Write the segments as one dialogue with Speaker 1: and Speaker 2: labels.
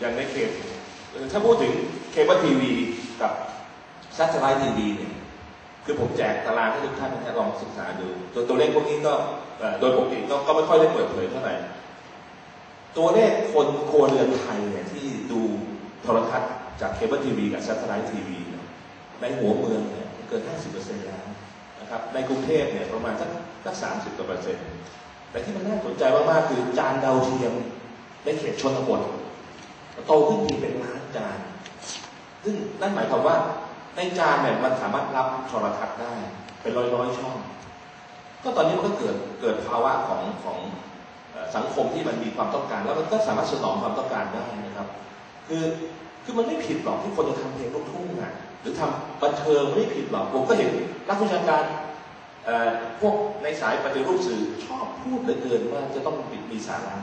Speaker 1: อย่างในเขตถ้าพูดถึงเคเบิลทีวีกับซัตเทอร์ไลท์ทีวีเนี่ย คือผมแจกตารางให้ทุกท่านนะลองศึกษาดูตัวตัวเลขพวกนี้ก็โดยปกติก็ไม่ค่อยได้เปิดเผยเท่าไหร่ ตัวเลขคนครัวเรือนไทยเนี่ยที่ดูโทรทัศน์จากเคเบิลทีวีกับซัตเทอร์ไลท์ทีวีในหัวเมืองเนี่ยเกิน 50%แล้วนะครับ ในกรุงเทพเนี่ยประมาณสักสักสามสิบกว่าเปอร์เซ็นต์แต่ที่มันน่าสนใจมากๆคือจานดาวเทียมในเขตชนบท โตขึ้นทีเป็นล้านจาน ซึ่งนั่นหมายความว่าในจานเนี่ยมันสามารถรับโทรทัศน์ได้ เป็นร้อยร้อยช่อง ก็ตอนนี้มันก็เกิดเกิดภาวะของของสังคมที่มันมีความต้องการ แล้วมันก็สามารถสนองความต้องการได้นะครับ คือคือมันไม่ผิดหรอกที่คนจะทำเพลงลูกทุ่งอะหรือทำบันเทิงไม่ผิดหรอกผมก็เห็นนักวิชาการพวกในสายปฏิรูปสื่อชอบพูดเหลือเกินว่าจะต้องมีสาระ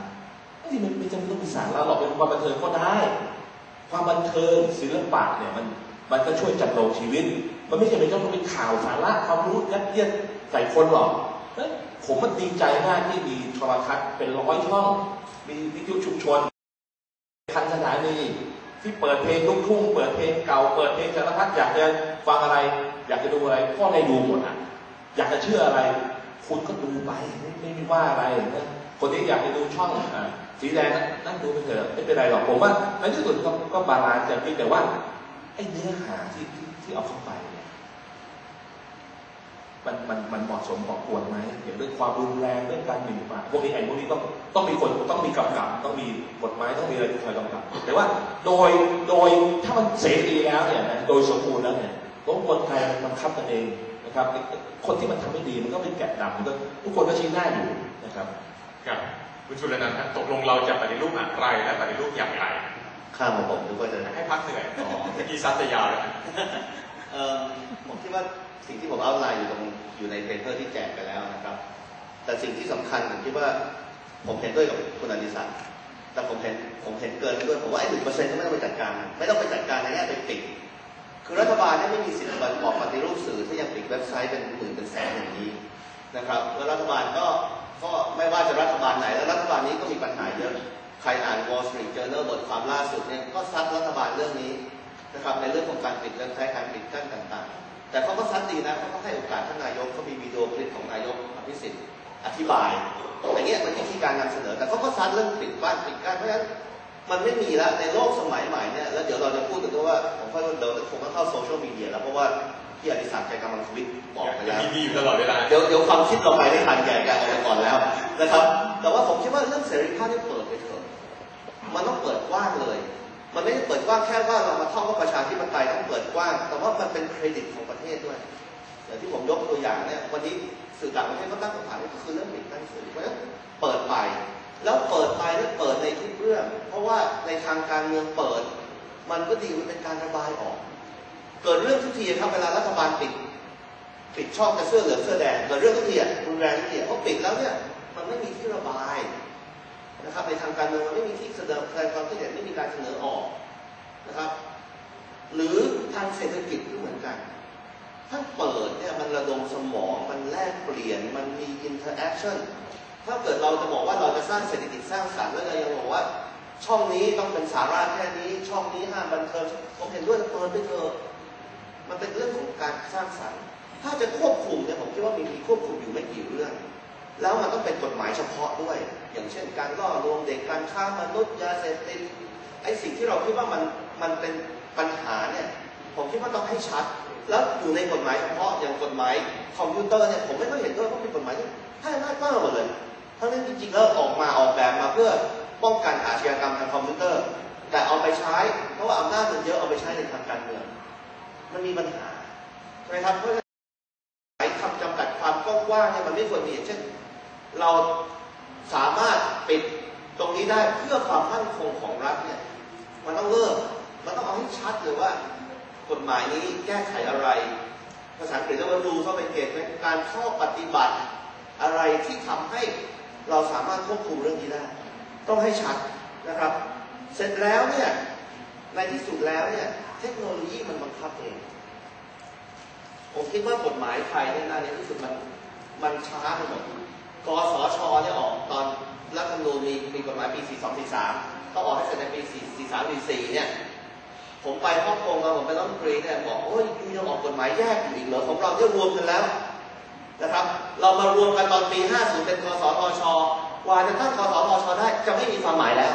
Speaker 1: ไม่ใช่มันไม่จำเป็นต้องมีสาระหรอกเป็นความบันเทิงก็ได้ ความบันเทิงศิลปะเนี่ยมันมันก็ช่วยจัดโลงชีวิต มันไม่ใช่เป็นต้องเป็นข่าวสาระความรู้ยัดเยียดใส่คนหรอกผมมันดีใจมากที่มีโทรทัศน์เป็นร้อยช่อง มีวิทยุชุมชนพันสถานีที่เปิดเพลงลูกทุ่งเปิดเพลงเก่า เปิดเพลงสารพัดอยากจะฟังอะไร อยากจะดูอะไรก็ได้ดูหมดอะ อยากจะเชื่ออะไร คุณก็ดูไปไม่ไม่มีว่าอะไรนะคนที่อยากจะดูช่องอ่าสีแดงนั่งดูไปเถอะไม่เป็นไรหรอกผมว่าในที่สุดก็ก็บาลานซ์กันแต่ว่าไอ้เนื้อหาที่ที่เอาเข้าไปเนี่ยมันมันมันเหมาะสมกับควรไหมอย่างเรื่องความรุนแรงเรื่องการหมิ่นประมาทพวกนี้ไอ้พวกนี้ต้องต้องมีคนต้องมีกำกับ ต้องมีกฎหมายต้องมีอะไรคอยกำกับ แต่ว่าโดยโดยถ้ามันเสรีแล้วเนี่ยนะโดยสมบูรณ์แล้วเนี่ยก็คนไทยมันบังคับกันเอง นะครับ คนที่มันทำไม่ดีมันก็เป็นแกะดำมันก็ทุกคนก็ชี้หน้าอยู่นะครับ
Speaker 2: ครับคุณชุลนันท์ตกลงเราจะปฏิรูปอะไรและปฏิรูปอย่างไร
Speaker 3: ข้ามมาผมทุกคนจะ
Speaker 2: ให้พักเหนื่อยอ๋อเมื่อกี้ซัดจะยาวแล้ว
Speaker 3: ผมคิดว่าสิ่งที่ผมเอาไลน์อยู่ตรงอยู่ในเพเปอร์ที่แจกไปแล้วนะครับ แต่สิ่งที่สำคัญผมคิดว่าผมเห็นด้วยกับคุณอดิศักดิ์แต่ผมเห็นผมเห็นเกินด้วยผมว่าไอ้หนึ่งเปอร์เซ็นต์ก็ไม่ต้องไปจัดการ ไม่ต้องไปจัดการในแง่ไปปิดคือรัฐบาลเนี่ยไม่มีสิทธิ์บอกปฏิรูปสื่อที่ยังปิด เว็บไซต์เป็นหมื่นเป็นแสนอย่างนี้นะครับแล้วรัฐบาลก็ก็ไม่ว่าจะรัฐบาลไหน แล้วรัฐบาลนี้ก็มีปัญหาเยอะใครอ่าน Wall Street Journal บทความล่าสุดเนี่ยก็ซัดรัฐบาลเรื่องนี้นะครับในเรื่องของการปิดเว็บไซต์การปิดกั้นต่างๆ แต่เขาก็ซัดดีนะเขาก็ให้โอกาสท่านนายกเขามีวิดีโอคลิปของนายกอภิสิทธิ์อธิบายอย่างเงี้ยมันวิธีการนำเสนอแต่เขาก็ซัดเรื่องปิดบ้านปิดกั้นเพราะฉะนั้น มันไม่มีแล้วในโลกสมัยใหม่เนี่ยแล้วเดี๋ยวเราจะพูดกันด้วยว่าผมค่อยเดี๋ยวคงต้องเข้าโซเชียลมีเดียแล้วเพราะว่าพี่อดิศักดิ์แกกำลังทวิตบอกไปแล้ว
Speaker 2: มีอยู่ตลอดเวลา
Speaker 3: เดี๋ยวเดี๋ยวความคิดเราไปไม่ทันแกแกก่อนแล้วนะครับ แต่ว่าผมคิดว่าเรื่องเสรีภาพที่เปิดไปเถอะมันต้องเปิดกว้างเลย มันไม่ได้เปิดกว้างแค่ว่าเรามาท่องว่าประชาธิปไตยต้องเปิดกว้าง แต่ว่ามันเป็นเครดิตของประเทศด้วยอย่างที่ผมยกตัวอย่างเนี่ยวันนี้สื่อต่างประเทศก็ตั้งคำถามก็คือเรื่องปิดกั้นสื่อเพราะฉะนั้นเปิดไป แล้วเปิดไปแล้วเปิดในทุกเรื่อง เพราะว่าในทางการเมืองเปิด มันก็ดีมันเป็นการระบายออก เกิดเรื่องทุกทีครับเวลารัฐบาลปิด ปิดช่องกระเสื้อเหลืองเสื้อแดงเกิดเรื่องทุกทีรุนแรงทุกทีเพราะปิดแล้วเนี่ยมันไม่มีที่ระบายนะครับในทางการเมืองมันไม่มีที่แสดงความคิดเห็นไม่มีการเสนอออกนะครับ หรือทางเศรษฐกิจก็เหมือนกัน ถ้าเปิดเนี่ยมันระดมสมองมันแลกเปลี่ยนมันมีอินเทอร์แอคชั่น ถ้าเกิดเราจะบอกว่าเราจะสร้างเศรษฐกิจสร้างสรรค์แล้วเรายังบอกว่า ช่องนี้ต้องเป็นสาระแค่นี้ ช่องนี้ห้ามบันเทิงผมเห็นด้วยเปิดไปเถอะมันเป็นเรื่องของการสร้างสรรค์ ถ้าจะควบคุมเนี่ยผมคิดว่ามีควบคุมอยู่ไม่กี่เรื่อง แล้วมันต้องเป็นกฎหมายเฉพาะด้วย อย่างเช่น การล่อลวงเด็กการฆ่ามนุษย์ยาเสพติดไอ้สิ่งที่เราคิดว่ามันมันเป็นปัญหาเนี่ยผมคิดว่าต้องให้ชัด แล้วอยู่ในกฎหมายเฉพาะอย่างกฎหมายคอมพิวเตอร์เนี่ยผมไม่ค่อยเห็นด้วยเพราะเป็นกฎหมายที่ให้อำนากว้างหมดเลย ทั้งนั้จริงๆแล้วออกมาออกแบบมาเพื่อป้องกันอาชญากรรมทางคอมพิวเตอร์ แต่เอาไปใช้เพราะว่าอำนาจมันเยอะเอาไปใช้ในทางการเมือง มันมีปัญหาใช่ไหมครับเพราะคำจำกัดความกว้างเนี่ยมันไม่ควรมีย่างเช่น เราสามารถปิดตรงนี้ได้เพื่อความมั่นคงของรัฐเนี่ยมันต้องเลิกมันต้องเอาให้ชัดเลยว่ากฎหมายนี้แก้ไขอะไร ภาษาอังกฤษเรียกว่าดูเข้าไปเกตการข้อปฏิบัติอะไรที่ทำให้ เราสามารถควบคุมเรื่องนี้ได้ ต้องให้ชัดนะครับ เสร็จแล้วเนี่ยในที่สุดแล้วเนี่ยเทคโนโลยีมันบังคับเอง ผมคิดว่ากฎหมายไทยเนี่ยในที่สุดมันมันช้าไปหมดกสชเนี่ยออกตอนรัฐธรรมนูญมีมีกฎหมายปี 4243ต้องออกให้เสร็จในปีสามสี่สี่เนี่ยผมไปฮ่องกงมาผมไปรัฐมนตรีเนี่ยบอกโอ้ยยูยังออกกฎหมายแยกอยู่อีกเหรอของเราเนี่ยรวมกันแล้ว นะครับ เรามารวมกันตอนปี 50 เป็นกสทช กว่าจะตั้งกสทช ได้จะไม่มีความหมายแล้ว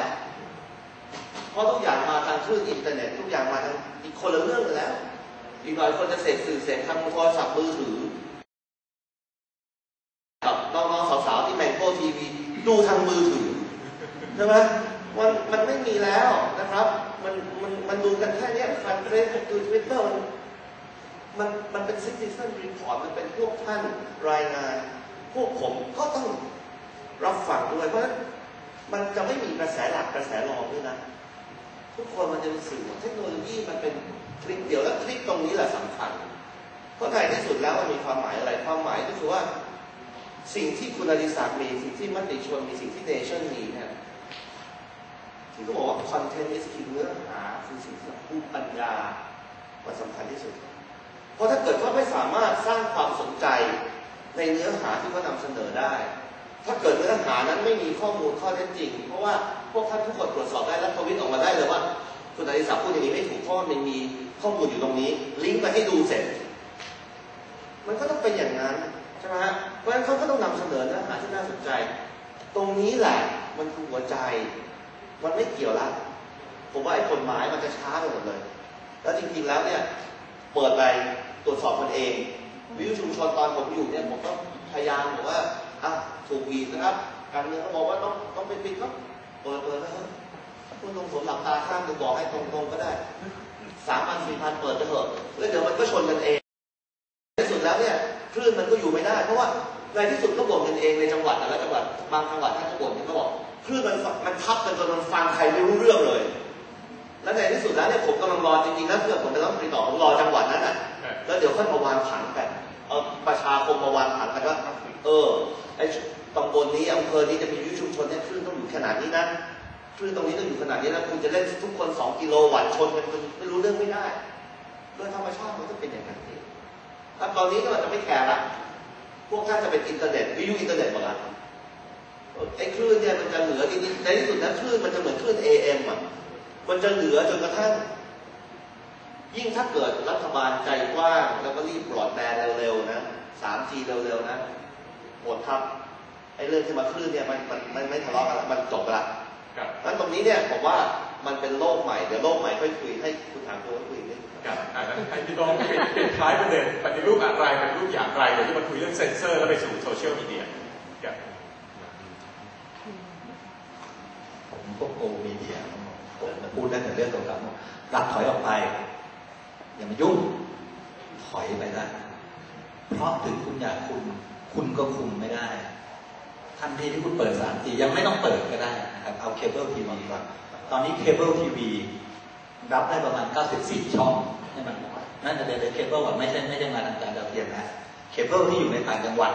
Speaker 3: เพราะทุกอย่างมาทางคลื่นอินเทอร์เน็ตทุกอย่างมาทางอีกคนละเรื่องกันแล้ว อีกหน่อยคนจะเสพสื่อเสพทางโทรศัพท์มือถือ กับน้องๆสาวๆที่แมงโก้ทีวีดูทางมือถือใช่ไหมมันมันไม่มีแล้วนะครับ มันมันมันดูกันแค่เนี้ยฟันเฟซดูทวิตเตอร์มัน มันมันเป็นซิติเซนรีพอร์ตมันเป็นพวกท่านรายงาน พวกผมก็ต้องรับฟังด้วยเพราะฉะนั้นมันจะไม่มีกระแสหลักกระแสรองด้วยนะ ทุกคนมันจะเป็นสื่อเทคโนโลยีมันเป็นคลิกเดียวแล้วคลิกตรงนี้แหละสำคัญเพราะในที่สุดแล้วมันมีความหมายอะไรความหมายก็คือว่าสิ่งที่คุณอดิศักดิ์มีสิ่งที่มติชนมีสิ่งที่เนชั่นมีเนี่ยที่เขาบอกว่าคอนเทนต์ is king เนื้อหาคือสิ่งที่ผู้ปัญญามันสำคัญที่สุด เพราะถ้าเกิดเขาไม่สามารถสร้างความสนใจในเนื้อหาที่เขานำเสนอได้ ถ้าเกิดเนื้อหานั้นไม่มีข้อมูลข้อเท็จจริง เพราะว่าพวกท่านทุกคนตรวจสอบได้และทวิตออกมาได้เลยว่า คุณอดิศักดิ์พูดอย่างนี้ไม่ถูกเพราะมันมีข้อมูลอยู่ตรงนี้ ลิงก์ไปให้ดูเสร็จ มันก็ต้องเป็นอย่างนั้นใช่ไหมฮะเพราะฉะนั้นเขาก็ต้องนำเสนอเนื้อหาที่น่าสนใจ ตรงนี้แหละมันคือหัวใจ มันไม่เกี่ยวละผมว่าไอ้กฎหมายมันจะช้าไปหมดเลย แล้วจริงๆแล้วเนี่ย เปิดไปตรวจสอบมันเอง วิวชุมชนตอนผมอยู่เนี่ยผมก็พยายามบอกว่าอะถูกบีนะครับ การเมืองเขาบอกว่าต้องต้องไปปิดก็เปิดเปิดแล้วเถอะคุณลงสนหลับตาข้างดูบอกให้ตรงๆก็ได้สามพันสี่พันเปิดไปเถอะแล้วเดี๋ยวมันก็ชนกันเองในสุดแล้วเนี่ยคลื่นมันก็อยู่ไม่ได้ เพราะว่าในที่สุดก็บ่นกันเองในจังหวัดแต่ละจังหวัดบางจังหวัดท่านก็บ่นกันก็บอกคลื่นมันมันทับกันจนมันฟังใครไม่รู้เรื่องเลย แล้วในที่สุดแล้วเนี่ยผมกำลังรอจริงๆนะเพื่อผมเป็นรัฐมนตรีต่อผมรอจังหวัดนั้นน่ะแล้วเดี๋ยวค่อยมาวางผังกันเอาประชาคมมาวางผังกันว่าเออไอ้ตำบลนี้อำเภอนี้จะมีวิวชุมชนเนี่ยคลื่นต้องอยู่ขนาดนี้นะคลื่นตรงนี้ต้องอยู่ขนาดนี้นะคุณจะเล่นทุกคนสองกิโลวัตต์ชนกันจนไม่รู้เรื่องไม่ได้โดยธรรมชาติมันก็เป็นอย่างนั้นเองแล้วตอนนี้ก็เราจะไม่แคร์ละพวกท่านจะเป็นอินเทอร์เน็ตวิวอินเทอร์เน็ตหมดละเออไอ้คลื่นเนี่ยมันจะเหลือจริงๆในที่สุดนะคลื่นมันจะเหมือนคลื่น AM อะ มันจะเหลือจนกระทั่ง ยิ่งถ้าเกิดรัฐบาลใจกว้าง แล้วก็รีบปลอดแบนเร็วๆนะ 3G เร็วๆนะหมดครับไอ้เรื่องที่มาคลื่นเนี่ยมันมันมันไม่ทะเลาะกันละมันจบละ
Speaker 2: ครับ
Speaker 3: แล้วตรงนี้เนี่ยผมว่ามันเป็นโลกใหม่ เดี๋ยวโลกใหม่ค่อยคุยให้คุณถามตัวคุยนิด
Speaker 2: ครับอ่าแล้วให้พี่ต้องปิดปิดท้ายประเด็นปฏิรูปอะไรปฏิรูปอย่างไรเดี๋ยวที่มาคุยเรื่องเซ็นเซอร์แล้วไปสู่โซเชียลมีเดียครับ
Speaker 4: ผม พวกโอมีเดียมจะพูดได้แต่เรื่องเก่าๆรับถอยออกไป อย่ามายุ่ง ถอยไปได้เพราะถึงคุณอยากคุมคุณก็คุมไม่ได้ ทันทีที่คุณเปิดสามทียังไม่ต้องเปิดก็ได้นะครับ เอาเคเบิลทีวีก่อนตอนนี้เคเบิลทีวีรับได้ประมาณ 94 ช่องใช่ไหมนั่นจะเป็นเคเบิลอะไม่ใช่ไม่ใช่มาทางการดาวเทียมนะ เคเบิลที่อยู่ในต่างจังหวัด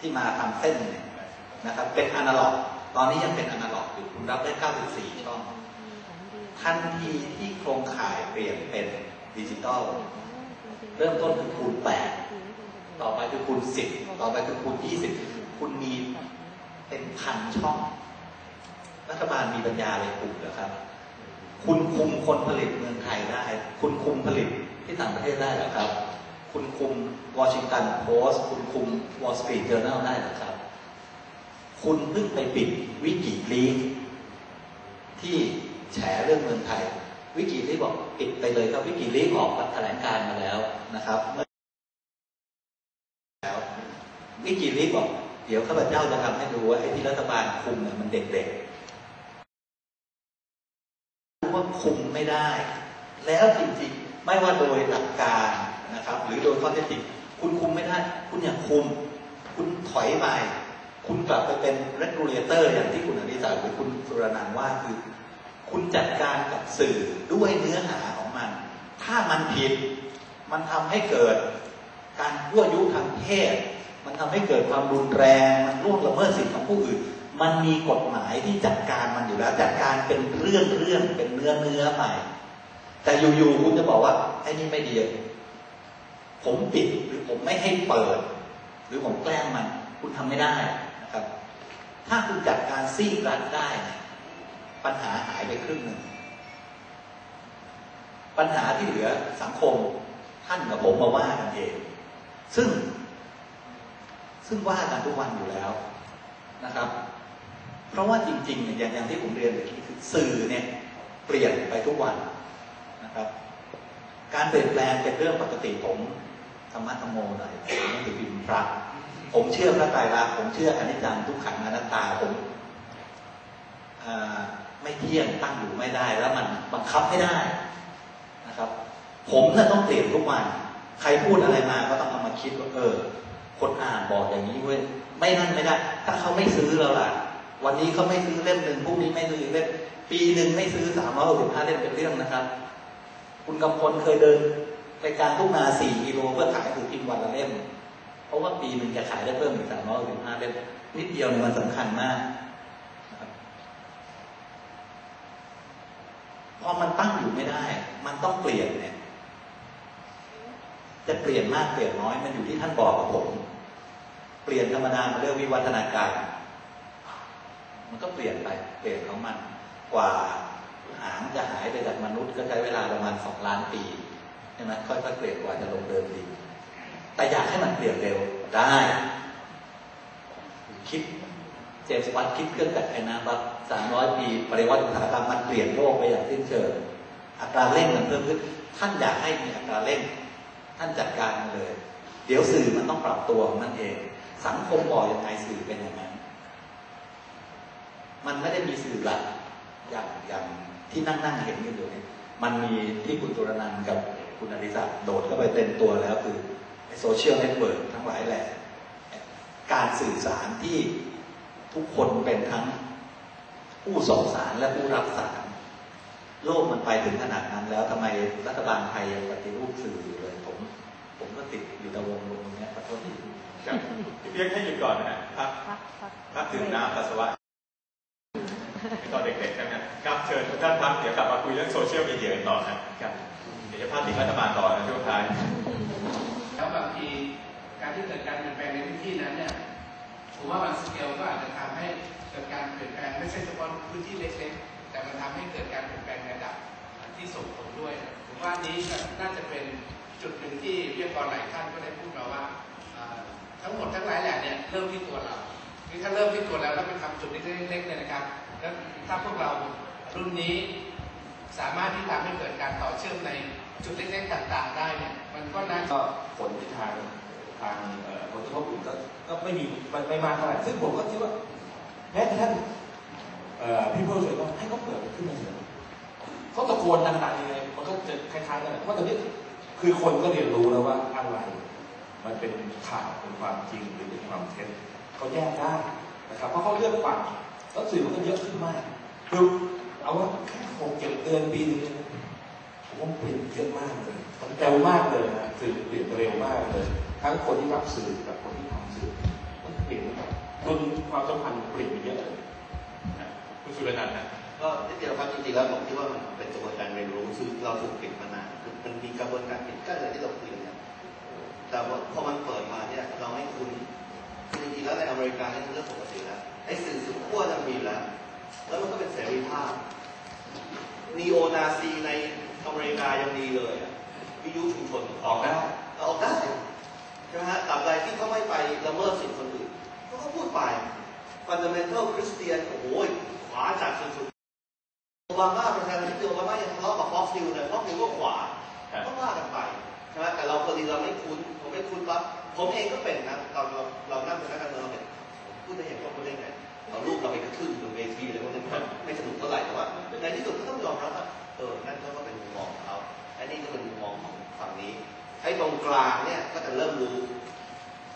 Speaker 4: ที่มาทำเส้นเนี่ยนะครับ เป็นอนาล็อก ตอนนี้ยังเป็นอนาล็อก อยู่คุณรับได้ 94 ช่อง ทันทีที่โครงข่ายเปลี่ยนเป็นดิจิตอลเริ่มต้นคือคูณ 8 ต่อไปคือคูณ 10 ต่อไปคือคูณ 20 คุณมีเป็นพันช่อง รัฐบาลมีปัญญาเลยคุมเหรอครับ คุณคุมคนผลิตเมืองไทยได้ คุณคุมผลิตที่ต่างประเทศได้เหรอครับ คุณคุมวอชิงตันโพสต์คุณคุมวอลสตรีทเจอร์แนลได้เหรอครับ คุณเพิ่งไปปิดวิกิลีกที่แฉเรื่องเมืองไทย วิกิลีกบอกปิดไปเลยครับวิกิลีกออกแถลงการมาแล้วนะครับเมื่อแล้ววิกิลีกบอก เดี๋ยวข้าพเจ้าจะทำให้ดูว่าไอ้ที่รัฐบาลคุมเนี่ยมันเด็กๆว่าคุมไม่ได้ แล้วจริงๆไม่ว่าโดยหลักการนะครับ หรือโดยข้อเท็จจริงคุณคุมไม่ได้ คุณอย่าคุม คุณถอยไป คุณกลับไปเป็น regulator อย่างที่คุณอนิสาหรือคุณสุรนันว่าคือ คุณจัดการกับสื่อด้วยเนื้อหาของมัน ถ้ามันผิด มันทำให้เกิด การยั่วยุทางเพศ มันทำให้เกิดความรุนแรง มันล่วงละเมิดสิทธิของผู้อื่น มันมีกฎหมายที่จัดการมันอยู่แล้ว จัดการเป็นเรื่องเรื่องเป็นเนื้อเนื้อใหม่ แต่อยู่ๆคุณจะบอกว่าไอ้นี่ไม่ดีผมปิดหรือผมไม่ให้เปิด หรือผมแกล้งมัน คุณทำไม่ได้ ถ้าคุณจัดการซีกรัฐได้ ปัญหาหายไปครึ่งหนึ่ง ปัญหาที่เหลือสังคมท่านกับผมมาว่ากันเอง ซึ่ง ซึ่งว่ากันทุกวันอยู่แล้วนะครับ เพราะว่าจริงๆเนี่ยอย่างอย่างที่ผมเรียนเมื่อกี้คือสื่อเนี่ย เปลี่ยนไปทุกวันนะครับ การเปลี่ยนแปลงเป็นเรื่องปกติผม รรมะธรรมโมหน่อยผมไม่ถือบินพระผมเชื่อพระไตรลักษณ์ผมเชื่ออนิจจังทุกขังอนัตตาผมไม่เที่ยงตั้งอยู่ไม่ได้ แล้วมันบังคับไม่ได้นะครับ ผมน่ะต้องเปลี่ยนทุกวัน ใครพูดอะไรมาก็ต้องเอามาคิดว่าเออ คนอ่านบอกอย่างนี้เว้ยไม่นั่นไม่ได้ ถ้าเขาไม่ซื้อเราล่ะ วันนี้เขาไม่ซื้อเล่มหนึ่งพรุ่งนี้ไม่ซื้ออีกเล่มปีหนึ่งไม่ซื้อสามร้อยหกสิบห้าเล่มเป็นเรื่องนะครับ คุณกำพลเคยเดิน ไปการทุ่งนาสี่กิโลเพื่อขายถือพิมพ์วันละเล่ม เพราะว่าปีหนึ่งจะขายได้เพิ่มอีกสามร้อยหกสิบห้าเล่มนิดเดียวเนี่ยมันสำคัญมากพอมันตั้งอยู่ไม่ได้ มันต้องเปลี่ยนเนี่ย จะเปลี่ยนมากเปลี่ยนน้อย มันอยู่ที่ท่านบอกกับผม เปลี่ยนธรรมดามันเรื่องวิวัฒนาการ มันก็เปลี่ยนไป เปลี่ยนของมัน กว่าหางจะหายไปจากมนุษย์ก็ใช้เวลาประมาณสองล้านปี ใช่ไหมค่อยๆเปลี่ยนกว่าจะลงเดินดี แต่อยากให้มันเปลี่ยนเร็วได้ คิดเจมส์วัตคิดเครื่องจักรไอ้น้ำแบบสามร้อยปี ปริวัติอุตสาหกรรมมันเปลี่ยนโลกไปอย่างสิ้นเชิงอัตราเร่งมันเพิ่มขึ้น ท่านอยากให้มีอัตราเร่ง ท่านจัดการมันเลย เดี๋ยวสื่อมันต้องปรับตัวของมันเอง สังคมบอกยังไงสื่อเป็นอย่างนั้น มันไม่ได้มีสื่อหลักอย่างอย่างที่นั่งนั่งเห็นกันอยู่เนี่ย มันมีที่คุณตุรนันกับ คุณอดิศักดิ์โดดเข้าไปเต็มตัวแล้วคือโซเชียลเน็ตเวิร์กทั้งหลายแหละ การสื่อสารที่ทุกคนเป็นทั้งผู้ส่งสารและผู้รับสาร โลกมันไปถึงขนาดนั้นแล้วทำไมรัฐบาลไทยยังปฏิรูปสื่ออยู่เลยผม ผมก็ติดอยู่ตะวงลงตรงเนี้ยขอโทษที
Speaker 2: ครับพี่เพียกให้หยุดก่อนนะฮะพัก
Speaker 5: พักพัก
Speaker 2: พักดื่มน้ำปัสสาวะตอนเด็กๆใช่ไหมครับเชิญทุกท่านพักเดี๋ยวกลับมาคุยเรื่องโซเชียลมีเดียกันต่อนะครับเดี๋ยวจะพาดถึงรัฐบาลต่อนะช่วงท้าย
Speaker 6: แล้วบางทีการที่เกิดการเปลี่ยนแปลงในพื้นที่นั้นเนี่ยผมว่าบางสเกลก็อาจจะทำให้เกิดการเปลี่ยนแปลงไม่ใช่เฉพาะพื้นที่เล็กๆ แต่มันทำให้เกิดการเปลี่ยนแปลงในระดับที่ส่งผลด้วยผมว่านี้ก็น่าจะเป็นจุดหนึ่งที่วิทยกรหลายท่านก็ได้พูดมาว่า ทั้งหมดทั้งหลายแหละเนี่ยเริ่มที่ตัวเราคือถ้าเริ่มที่ตัวเราแล้วไปทำจุดเล็กๆเนี่ยนะครับแล้วถ้าพวกเรารุ่นนี้สามารถที่ทำให้เกิดการต่อเชื่อมใน จุดเล็กๆต่างๆได้เนี่ยมันก็น่า
Speaker 1: ก็ผลที่ทางทางเอ่อผลกระทบอื่นก็ก็ไม่มีไม่ไม่มากเท่าไหร่ซึ่งผมก็คิดว่าแม้กระทั่งเอ่อพี่เพิ่มเลยว่าให้เขาเปิดมันขึ้นมาเถอะเขาตะโกนดังๆยังไงมันก็จะคล้ายๆกันเพราะว่าตอนนี้คือคนก็เรียนรู้แล้วว่าอะไร มันเป็นข่าวเป็นความจริงหรือเป็นความเท็จเขาแยกได้นะครับเพราะเขาเลือกฟังแล้วสื่อมันก็เยอะขึ้นมากคือเอาว่าแค่หกเจ็ดเดือนปีหนึง ผมเปลี่ยนเยอะมากเลยมันเร็วมากเลยนะสื่อเปลี่ยนเร็วมากเลย ทั้งคนที่รับสื่อกับคนที่ทำสื่อมันเปลี่ยนจนความสัมพันธ์เปลี่ยนไปเยอะเลย
Speaker 2: คุณสุรนันท์นะ
Speaker 3: ก็นิดเดียวครับจริงๆแล้วผมคิดว่ามันเป็นกระบวนการเรียนรู้คือเราถูกปิดมานานคือมันมีกระบวนการปิดกั้นอะไรที่เราคุยกันเนี่ยแต่ว่าพอมันเปิดมาเนี่ยเราไม่คุ้นจริงๆแล้วในอเมริกานี่เป็นเรื่องปกติแล้วไอ้สื่อสุดขั้วมันมีแล้ว แล้วมันก็เป็นเสรีภาพนีโอนาซีใน อเมริกายังดีเลยอะวิทยุชุมชน
Speaker 2: ออกได้
Speaker 3: ออกได้ใช่ไหมฮะตราบใดที่เขาไม่ไปละเมิดสิทธิคนอื่นเขาก็พูดไป fundamental Christian โอ้โหขวาจัดสุดๆโอบามาประธานาธิบดีโอบามายังทะเลาะกับ Fox News เลย Fox News ก็ขวา
Speaker 2: ครับ
Speaker 3: ก็ว่ากันไปใช่ไหมแต่เราพอดีเราไม่คุ้นผมไม่คุ้นปั๊บผมเองก็เป็นนะตอนเราเรานั่งเป็นนักการเมืองเราเป็นพูดได้ยังก็พูดได้ไงเอาลูกเราไปกระทืบอยู่บนเวทีอะไรพวกนี้มันไม่สนุกเท่าไหร่แต่ว่าในที่สุดก็ต้องยอมรับว่า เออนั่นก็เป็นมุมมองของเขาอันนี้ก็เป็นมุมมองของฝั่งนี้ไอ้ตรงกลางเนี่ยก็จะเริ่มรู้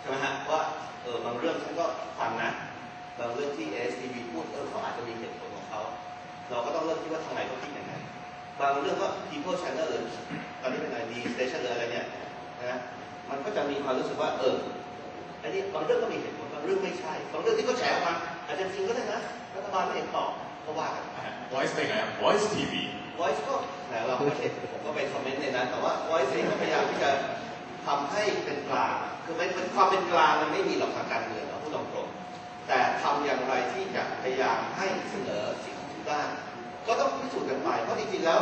Speaker 3: ใช่ไหมฮะว่าเออบางเรื่องฉันก็ฟังนะบางเรื่องที่ ASTV พูดเออเขาอาจจะมีเหตุผลของเขาเราก็ต้องเริ่มที่ว่าทางไหนเขาคิดยังไงบางเรื่องก็ people channel หรือตอนนี้เป็นอะไรดี station หรืออะไรเนี่ยนะมันก็จะมีความรู้สึกว่าเอออันนี้บางเรื่องก็มีเหตุผลบางเรื่องไม่ใช่บางเรื่องที่เขาแฉออกมาอาจจะจริงก็ได้นะรัฐบาลไม่เห็นตอบก็ว่ากัน
Speaker 2: Voice เป็นไงครับ Voice TV
Speaker 3: voice ก็แหมเราก็เห็นผมก็ไปคอมเมนต์ในนั้น แต่ว่า voice เองก็พยายามที่จะทำให้เป็นกลาง คือมันความเป็นกลางมันไม่มีหรอกทางการเมืองเราพูดตรงๆแต่ทำอย่างไรที่จะพยายามให้เสนอสิ่งที่ได้ก็ต้องพิสูจน์กันไป เพราะจริงๆแล้ว